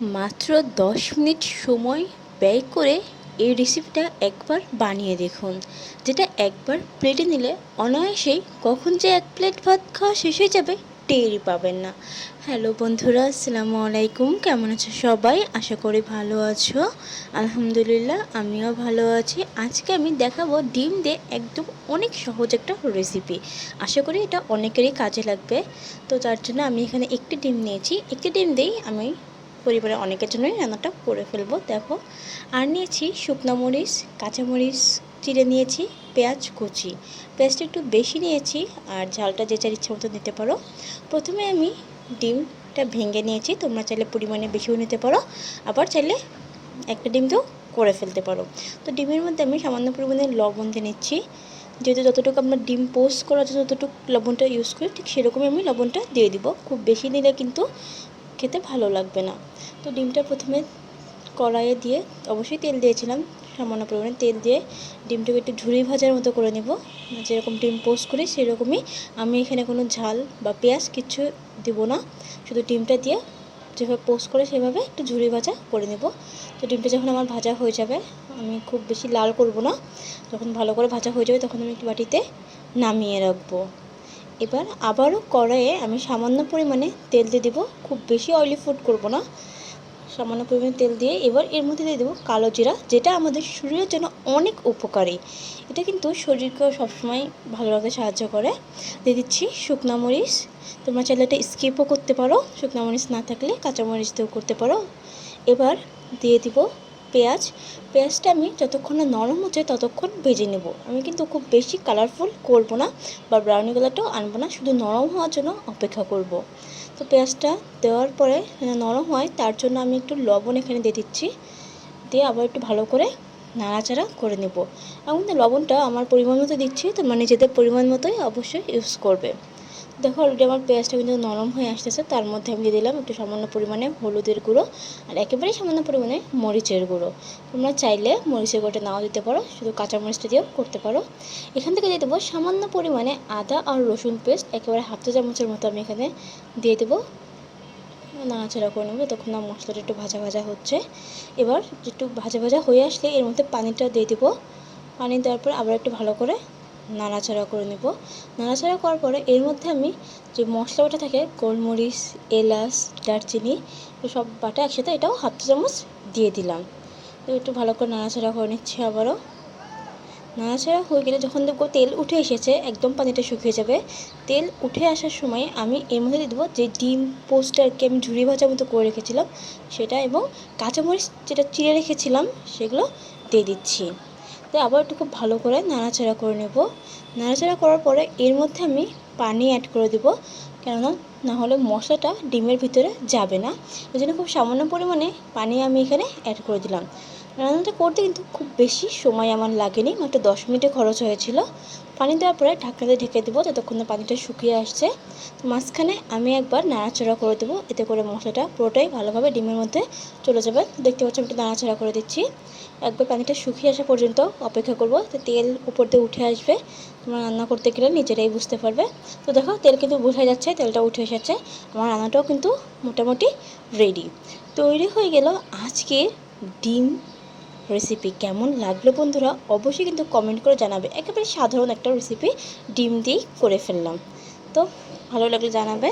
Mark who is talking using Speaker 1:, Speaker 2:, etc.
Speaker 1: মাত্র দশ মিনিট সময় ব্যয় করে এই রেসিপিটা একবার বানিয়ে দেখুন। যেটা একবার প্লেটে নিলে অনায়াসেই কখন যে এক প্লেট ভাত খাওয়া শেষ হয়ে যাবে টেরই পাবেন না। হ্যালো বন্ধুরা, আসসালামু আলাইকুম। কেমন আছো সবাই? আশা করি ভালো আছো। আলহামদুলিল্লাহ, আমিও ভালো আছি। আজকে আমি দেখাবো ডিম দিয়ে একদম অনেক সহজ একটা রেসিপি আশা করি এটা অনেকেরই কাজে লাগবে। তো তার জন্য আমি এখানে একটি ডিম নিয়েছি। একটি ডিম দিয়েই আমি পরিবারের অনেকের জন্যই রান্নাটা করে ফেলব, দেখো। আর নিয়েছি শুকনো মরিচ কাঁচামরিচ চিড়ে নিয়েছি, পেঁয়াজ কুচি। পেঁয়াজটা একটু বেশি নিয়েছি আর ঝালটা যে যার ইচ্ছে মতো নিতে পারো। প্রথমে আমি ডিমটা ভেঙে নিয়েছি, তোমরা চাইলে পরিমাণে বেশিও নিতে পারো, আবার চাইলে একটা ডিম দিয়েও করে ফেলতে পারো। তো ডিমের মধ্যে আমি সামান্য পরিমাণে লবণ দিয়ে নিচ্ছি। যেহেতু যতটুকু আমরা ডিম পোস্ট করা যায় ততটুকু লবণটা ইউজ করি, ঠিক সেরকমই আমি লবণটা দিয়ে দিব। খুব বেশি নিলে কিন্তু খেতে ভালো লাগবে না। তো ডিমটা প্রথমে কড়াইয়ে দিয়ে অবশ্যই তেল দিয়েছিলাম, সামান্য পরিমাণে তেল দিয়ে ডিমটাকে একটু ঝুড়ি ভাজার মতো করে নেব। যেরকম ডিম পোস্ট করি সেরকমই আমি এখানে কোনো ঝাল বা পেঁয়াজ কিছু দিব না। শুধু ডিমটা দিয়ে যেভাবে পোস্ট করে সেভাবে একটু ঝুড়ি ভাজা করে নেব। তো ডিমটা যখন আমার ভাজা হয়ে যাবে, আমি খুব বেশি লাল করব না। যখন ভালো করে ভাজা হয়ে যাবে তখন আমি একটু বাটিতে নামিয়ে রাখব। এবার আবারও কড়াইয়ে আমি সামান্য পরিমাণে তেল দিয়ে দেবো। খুব বেশি অয়েলি ফুড করব না। সামান্য পরিমাণে তেল দিয়ে এবার এর মধ্যে দিয়ে দেবো কালো জিরা, যেটা আমাদের শরীরের জন্য অনেক উপকারী। এটা কিন্তু শরীরকেও সবসময় ভালো রাখতে সাহায্য করে। দিয়ে দিচ্ছি শুকনো মরিচ। তোমরা চাইলে এটা স্কিপও করতে পারো। শুকনো মরিচ না থাকলে কাঁচা মরিচ দিয়েও করতে পারো। এবার দিয়ে দিব পেঁয়াজ। পেঁয়াজটা আমি যতক্ষণ না নরম হচ্ছে ততক্ষণ ভেজে নেব। আমি কিন্তু খুব বেশি কালারফুল করব না বা ব্রাউনি কালারটাও আনব না, শুধু নরম হওয়ার জন্য অপেক্ষা করব। তো পেঁয়াজটা দেওয়ার পরে নরম হয়, তার জন্য আমি একটু লবণ এখানে দিয়ে দিচ্ছি। দিয়ে আবার একটু ভালো করে নাড়াচাড়া করে নেব। এখন লবণটা আমার পরিমাণ মতো দিচ্ছি তোমরা নিজেদের পরিমাণ মতোই অবশ্যই ইউজ করবে। দেখো অলরেডি আমার পেঁয়াজটা কিন্তু নরম হয়ে আসতেছে, তার মধ্যে আমি দিয়ে দিলাম একটু সামান্য পরিমাণে হলুদের গুঁড়ো আর একেবারেই সামান্য পরিমাণে মরিচের গুঁড়ো। তোমরা চাইলে মরিচের গুঁড়োটা নাও দিতে পারো, শুধু কাঁচা মরিচটা দিয়েও করতে পারো। এখান থেকে দিয়ে দেবো সামান্য পরিমাণে আদা আর রসুন পেস্ট, একেবারে হাফ চা চামচের মতো আমি এখানে দিয়ে দেবো। নাড়াচাড়া করে নেব তখন না মশলাটা একটু ভাজা ভাজা হচ্ছে। এবার একটু ভাজা ভাজা হয়ে আসলে এর মধ্যে পানিটা দিয়ে দেবো। পানি দেওয়ার পর আবার একটু ভালো করে নাড়াচাড়া করে নেব। নাড়াচাড়া করার পরে এর মধ্যে আমি যে মশলা বাটা থাকে, গোলমরিচ, এলাচ, দারচিনি সব বাটা একসাথে এটাও হাফ চামচ দিয়ে দিলাম। তো একটু ভালো করে নাড়াচাড়া করে নিচ্ছি আবারও। নাড়াচাড়া হয়ে গেলে যখন দেখব তেল উঠে এসেছে, একদম পানিটা শুকিয়ে যাবে। তেল উঠে আসার সময় আমি এর মধ্যে দিয়ে দেবো যে ডিম পোস্টারকে আমি ঝুড়ি ভাজার মতো করে রেখেছিলাম, সেটা এবং কাঁচামরিচ যেটা চিড়ে রেখেছিলাম, সেগুলো দিয়ে দিচ্ছি। তো আবার একটু খুব ভালো করে নাড়াচাড়া করে নেব। নাড়াচাড়া করার পরে এর মধ্যে আমি পানি অ্যাড করে দেব। কেননা না হলে মশলাটা ডিমের ভিতরে যাবে না। ওই জন্য খুব সামান্য পরিমাণে পানি আমি এখানে অ্যাড করে দিলাম। রান্নাটা করতে কিন্তু খুব বেশি সময় আমার লাগেনি, মাত্র দশ মিনিটে খরচ হয়েছিল। পানি দেওয়ার পরে ঢাকনাতে ঢেকে দেবো, যতক্ষণ পানিটা শুকিয়ে আসছে। মাঝখানে আমি একবার নাড়াচাড়া করে দেবো, এতে করে মশলাটা পুরোটাই ভালোভাবে ডিমের মধ্যে চলে যাবে। দেখতে পাচ্ছি আমি একটু নাড়াচাড়া করে দিচ্ছি। একবার পানিটা শুকিয়ে আসা পর্যন্ত অপেক্ষা করব তেল উপর দিয়ে উঠে আসবে। তোমরা রান্না করতে গেলে নিজেরাই বুঝতে পারবে। তো দেখো, তেল কিন্তু বোঝা যাচ্ছে, তেলটা উঠে এসেছে। আমার রান্নাটাও কিন্তু মোটামুটি রেডি তৈরি হয়ে গেল আজকে ডিম রেসিপি কেমন লাগল বন্ধুরা, অবশ্যই কিন্তু কমেন্ট করে জানাবে। একেবারে সাধারণ একটা রেসিপি ডিম দিয়েই করে ফেললাম। তো ভালো লাগলে জানাবে।